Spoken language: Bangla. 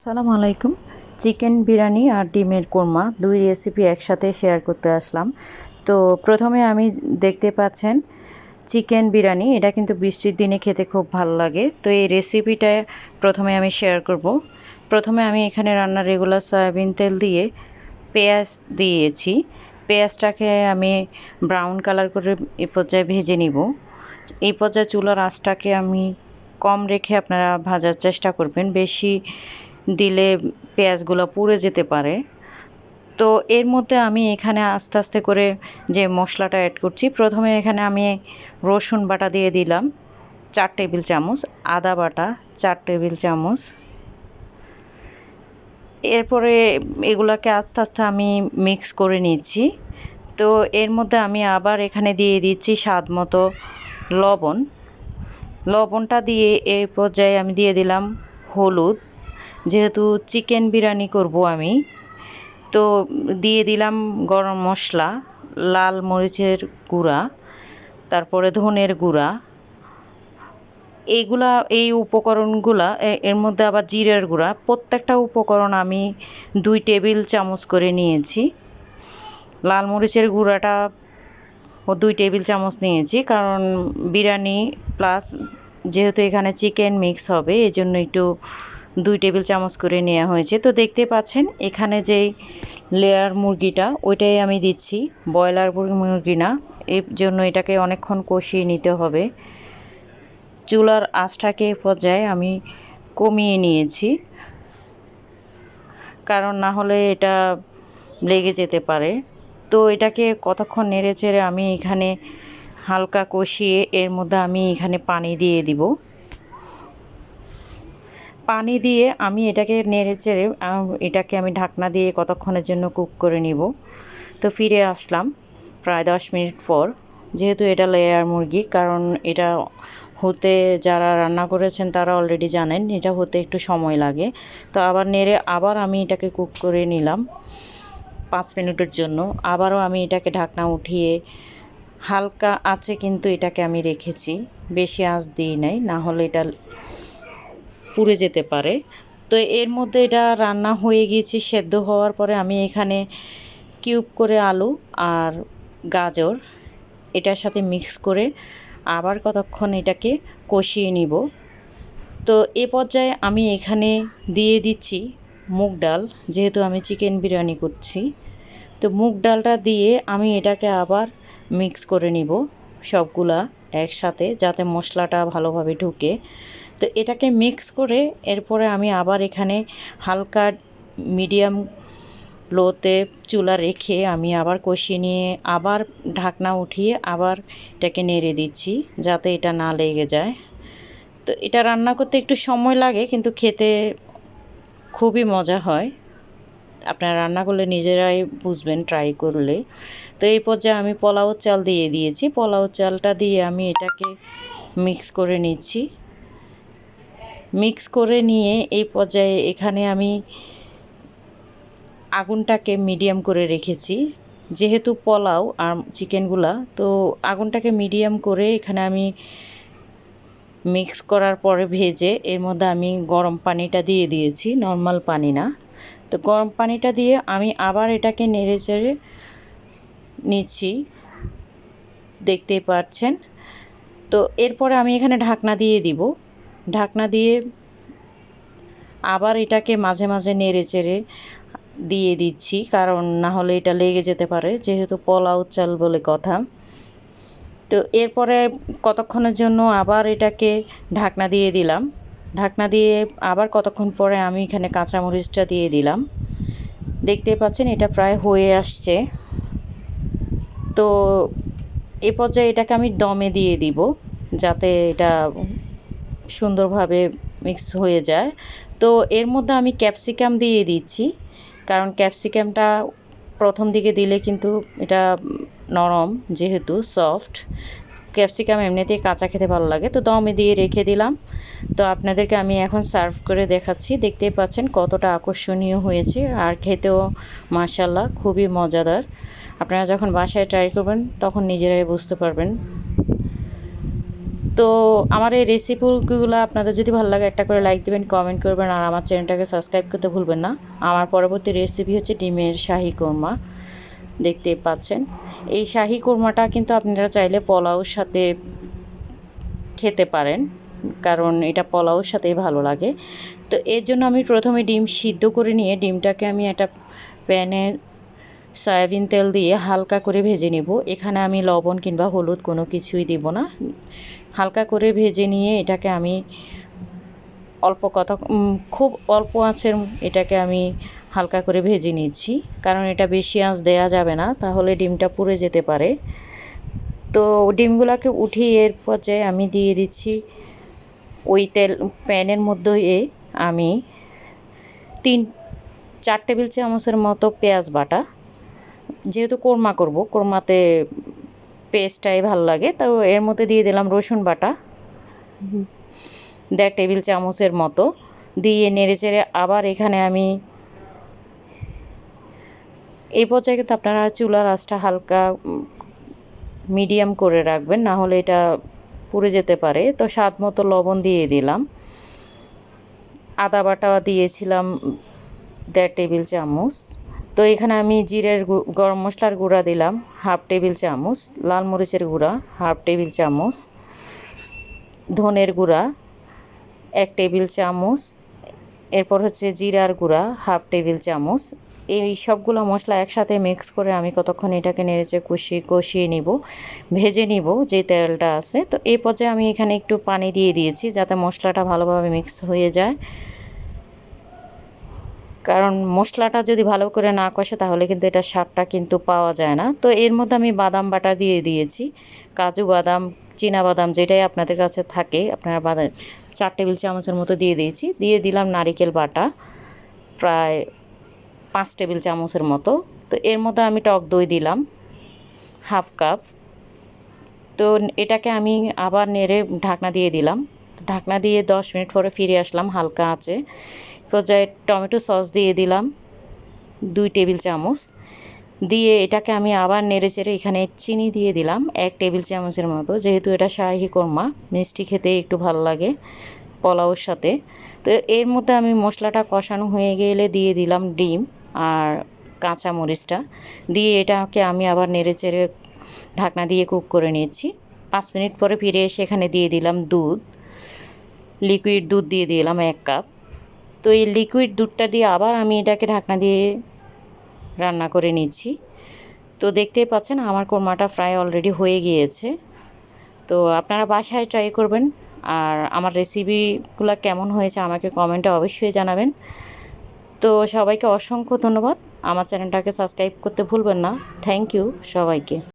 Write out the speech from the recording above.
সালাম আলাইকুম। চিকেন বিরিয়ানি আর ডিমের কোরমা, দুই রেসিপি একসাথে শেয়ার করতে আসলাম। তো প্রথমে আমি দেখতে পাচ্ছেন চিকেন বিরিয়ানি, এটা কিন্তু বৃষ্টির দিনে খেতে খুব ভালো লাগে। তো এই রেসিপিটা প্রথমে আমি শেয়ার করব। প্রথমে আমি এখানে রান্নার রেগুলার সয়াবিন তেল দিয়ে পেঁয়াজ দিয়েছি। পেঁয়াজটাকে আমি ব্রাউন কালার করে এই পর্যায়ে ভেজে নিব। এই পর্যায়ে চুলার আঁচটাকে আমি কম রেখে আপনারা ভাজার চেষ্টা করবেন। বেশি দিলে পেঁয়াজগুলো পুড়ে যেতে পারে। তো এর মধ্যে আমি এখানে আস্তে আস্তে করে যে মশলাটা অ্যাড করছি, প্রথমে এখানে আমি রসুন বাটা দিয়ে দিলাম, চার টেবিল চামচ, আদা বাটা চার টেবিল চামচ। এরপরে এগুলাকে আস্তে আস্তে আমি মিক্স করে নিচ্ছি। তো এর মধ্যে আমি আবার এখানে দিয়ে দিচ্ছি স্বাদ মতো লবণ। লবণটা দিয়ে এই পর্যায়ে আমি দিয়ে দিলাম হলুদ। যেহেতু চিকেন বিরিয়ানি করব আমি, তো দিয়ে দিলাম গরম মশলা, লাল মরিচের গুঁড়া, তারপরে ধনের গুঁড়া। এইগুলা, এই উপকরণগুলা এর মধ্যে আবার জিরের গুঁড়া, প্রত্যেকটা উপকরণ আমি দুই টেবিল চামচ করে নিয়েছি। লাল মরিচের গুঁড়াটা ও দুই টেবিল চামচ নিয়েছি, কারণ বিরিয়ানি প্লাস যেহেতু এখানে চিকেন মিক্স হবে এই জন্য একটু দুই টেবিল চামচ করে নেওয়া হয়েছে। তো দেখতে পাচ্ছেন, এখানে যেই লেয়ার মুরগিটা, ওইটাই আমি দিচ্ছি। ব্রয়লার মুরগি না, এর জন্য এটাকে অনেকক্ষণ কষিয়ে নিতে হবে। চুলার আঁচটাকে পর্যায়ে আমি কমিয়ে নিয়েছি, কারণ না হলে এটা লেগে যেতে পারে। তো এটাকে কতক্ষণ নেড়ে চেড়ে আমি এখানে হালকা কষিয়ে এর মধ্যে আমি এখানে পানি দিয়ে দিব। পানি দিয়ে আমি এটাকে নেড়ে চেড়ে এটাকে আমি ঢাকনা দিয়ে কতক্ষণের জন্য কুক করে নিব। তো ফিরে আসলাম প্রায় দশ মিনিট পর। যেহেতু এটা লেয়ার মুরগি, কারণ এটা হতে যারা রান্না করেছেন তারা অলরেডি জানেন, এটা হতে একটু সময় লাগে। তো আবার নেড়ে আবার আমি এটাকে কুক করে নিলাম পাঁচ মিনিটের জন্য। আবারও আমি এটাকে ঢাকনা উঠিয়ে, হালকা আছে কিন্তু এটাকে আমি রেখেছি, বেশি আঁচ দিই নাই, না হলে এটা পুড়ে যেতে পারে। তো এর মধ্যে এটা রান্না হয়ে গিয়েছে, সেদ্ধ হওয়ার পরে আমি এখানে কিউব করে আলু আর গাজর এটার সাথে মিক্স করে আবার কতক্ষণ এটাকে কষিয়ে নিব। তো এ পর্যায়ে আমি এখানে দিয়ে দিচ্ছি মুগ ডাল, যেহেতু আমি চিকেন বিরিয়ানি করছি। তো মুগ ডালটা দিয়ে আমি এটাকে আবার মিক্স করে নিব সবগুলা একসাথে, যাতে মশলাটা ভালোভাবে ঢুকে। তো এটাকে মিক্স করে এরপরে আমি আবার এখানে হালকা মিডিয়াম লোতে চুলা রেখে আমি আবার কষিয়ে নিয়ে আবার ঢাকনা উঠিয়ে আবার এটাকে নেড়ে দিচ্ছি যাতে এটা না লেগে যায়। তো এটা রান্না করতে একটু সময় লাগে কিন্তু খেতে খুবই মজা হয়। আপনারা রান্না করলে নিজেরাই বুঝবেন ট্রাই করলে। তো এই পর্যায়ে আমি পোলাও চাল দিয়ে দিয়েছি। পোলাও চালটা দিয়ে আমি এটাকে মিক্স করে নিচ্ছি। মিক্স করে নিয়ে এই পর্যায়ে এখানে আমি আগুনটাকে মিডিয়াম করে রেখেছি। যেহেতু পোলাও আর চিকেনগুলা, তো আগুনটাকে মিডিয়াম করে এখানে আমি মিক্স করার পরে ভেজে এর মধ্যে আমি গরম পানিটা দিয়ে দিয়েছি, নর্মাল পানি না। তো গরম পানিটা দিয়ে আমি আবার এটাকে নেড়ে চেড়ে নিচ্ছি। দেখতেই পাচ্ছেন? তো এরপরে আমি এখানে ঢাকনা দিয়ে দিব। ঢাকনা দিয়ে আবার এটাকে মাঝে মাঝে নেড়ে চেড়ে দিয়ে দিচ্ছি, কারণ না হলে এটা লেগে যেতে পারে, যেহেতু পোলাও চাল বলে কথা। তো এরপরে কতক্ষণের জন্য আবার এটাকে ঢাকনা দিয়ে দিলাম। ঢাকনা দিয়ে আবার কতক্ষণ পরে আমি এখানে কাঁচামরিচটা দিয়ে দিলাম। দেখতে পাচ্ছেন, এটা প্রায় হয়ে আসছে। তো এ পর্যায়ে এটাকে আমি দমে দিয়ে দিব, যাতে এটা সুন্দরভাবে মিক্স হয়ে যায়। তো এর মধ্যে আমি ক্যাপসিকাম দিয়ে দিচ্ছি, কারণ ক্যাপসিকামটা প্রথম দিকে দিলে কিন্তু এটা নরম যেহেতু সফট ক্যাপসিকাম এমনিতেই কাঁচা খেতে ভালো লাগে। তো দমে দিয়ে রেখে দিলাম। তো আপনাদেরকে আমি এখন সার্ভ করে দেখাচ্ছি। দেখতেই পাচ্ছেন কতটা আকর্ষণীয় হয়েছে। আর খেতেও মাসাল্লাহ খুবই মজাদার। আপনারা যখন বাসায় ট্রাই করবেন, তখন নিজেরাই বুঝতে পারবেন তো আমার এই রেসিপিগুলো আপনাদের যদি ভালো লাগে, একটা করে লাইক দেবেন কমেন্ট করবেন, আর আমার চ্যানেলটাকে সাবস্ক্রাইব করতে ভুলবেন না। আমার পরবর্তী রেসিপি হচ্ছে ডিমের শাহি কোরমা। দেখতে পাচ্ছেন। এই শাহি কোরমাটা কিন্তু আপনারা চাইলে পোলাওর সাথে খেতে পারেন, কারণ এটা পোলাওর সাথেই ভালো লাগে। তো এর জন্য আমি প্রথমে ডিম সিদ্ধ করে নিয়ে ডিমটাকে আমি একটা প্যানে সয়াবিন তেল দিয়ে হালকা করে ভেজে নেব। এখানে আমি লবণ কিংবা হলুদ কোনো কিছুই দিব না। হালকা করে ভেজে নিয়ে এটাকে আমি অল্প কথা খুব অল্প আঁচের এটাকে আমি হালকা করে ভেজে নিচ্ছি। কারণ এটা বেশি আঁচ দেওয়া যাবে না, তাহলে ডিমটা পুড়ে যেতে পারে। তো ডিমগুলোকে উঠিয়ে এর পর্যায়ে আমি দিয়ে দিচ্ছি ওই তেল, প্যানের মধ্যে আমি তিন, চার টেবিল চামচের মতো পেঁয়াজ বাটা। যেহেতু কোরমা করব, কোরমাতে পেস্টটাই ভালো লাগে, তো এর মধ্যে দিয়ে দিলাম রসুন বাটা। দেড় টেবিল চামচের মতো। দিয়ে নেড়ে চেড়ে আবার এখানে আমি এই পর্যায়ে কিন্তু আপনারা চুলার আঁচটা হালকা মিডিয়াম করে রাখবেন, না হলে এটা পুড়ে যেতে পারে। তো স্বাদ মতো লবণ দিয়ে দিলাম। আদা বাটা দিয়েছিলাম দেড় টেবিল চামচ। তো এখানে আমি জিরের গরম মশলার গুঁড়া দিলাম, হাফ টেবিল চামচ, লাল মরিচের গুঁড়া, হাফ টেবিল চামচ, ধনের গুঁড়া, এক টেবিল চামচ, এরপর হচ্ছে জিরার গুঁড়া, হাফ টেবিল চামচ। এই সবগুলো মশলা একসাথে মিক্স করে আমি কতক্ষণ এটাকে নেড়েচে কষিয়ে কষিয়ে নিব, ভেজে নিব যে তেলটা আছে। তো এই পর্যায়ে আমি এখানে একটু পানি দিয়ে দিয়েছি যাতে মশলাটা ভালোভাবে মিক্স হয়ে যায়। কারণ মশলাটা যদি ভালো করে না কষে, তাহলে কিন্তু এটা স্বাদটা কিন্তু পাওয়া যায় না। তো এর মধ্যে আমি বাদাম বাটা দিয়ে দিয়েছি। কাজু বাদাম, চীনা বাদাম যেটাই আপনাদের কাছে থাকে, আপনারা বাদাম চার টেবিল চামচের মতো দিয়ে দিয়েছি। দিয়ে দিলাম নারিকেল বাটা, প্রায় পাঁচ টেবিল চামচের মতো। তো এর মধ্যে আমি টক দই দিলাম, হাফ কাপ। তো এটাকে আমি আবার নেড়ে ঢাকনা দিয়ে দিলাম। ঢাকনা দিয়ে দশ মিনিট পরে ফিরে আসলাম, হালকা আছে পর্যায়ে টমেটো সস দিয়ে দিলাম, দুই টেবিল চামচ। দিয়ে এটাকে আমি আবার নেড়ে চেড়ে এখানে চিনি দিয়ে দিলাম, এক টেবিল চামচের মতো। যেহেতু এটা শাহি কোরমা, মিষ্টি খেতে একটু ভালো লাগে পোলাওর সাথে। তো এর মধ্যে আমি মশলাটা কষানো হয়ে গেলে দিয়ে দিলাম ডিম আর কাঁচা মরিচটা দিয়ে এটাকে আমি আবার নেড়ে চেড়ে ঢাকনা দিয়ে কুক করে নিয়েছি। পাঁচ মিনিট পরে ফিরে এসে এখানে দিয়ে দিলাম দুধ। লিকুইড দুধ দিয়ে দিলাম এক কাপ তো এই লিকুইড দুধটা দিয়ে আবার আমি এটাকে ঢাকনা দিয়ে রান্না করে নিচ্ছি। তো দেখতেই পাচ্ছেন আমার কোরমাটা ফ্রাই অলরেডি হয়ে গিয়েছে। তো আপনারা বাসায় ট্রাই করবেন। আর আমার রেসিপিগুলো কেমন হয়েছে আমাকে কমেন্টে অবশ্যই জানাবেন। তো সবাইকে অসংখ্য ধন্যবাদ। আমার চ্যানেলটাকে সাবস্ক্রাইব করতে ভুলবেন না। থ্যাংক ইউ সবাইকে।